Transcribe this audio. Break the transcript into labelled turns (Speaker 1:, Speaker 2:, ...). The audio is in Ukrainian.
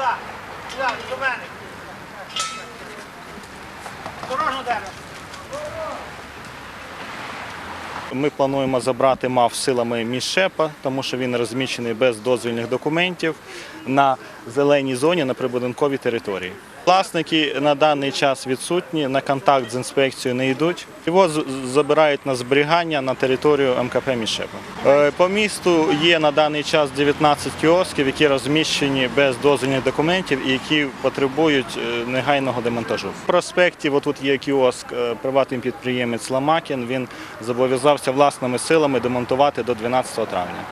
Speaker 1: Сюди. Сюди, до мене. Осторожно дерево.
Speaker 2: Ми плануємо забрати МАФ силами міщепа, тому що він розміщений без дозвільних документів на зеленій зоні на прибудинковій території. Власники на даний час відсутні, на контакт з інспекцією не йдуть. Його забирають на зберігання на територію МКП Міщепа. Е, По місту є на даний час 19 кіосків, які розміщені без дозвільних документів і які потребують е, негайного демонтажу. В проспекті отут є кіоск, е, приватний підприємець Ламакін. Він зобов'язався власними силами демонтувати до 12 травня.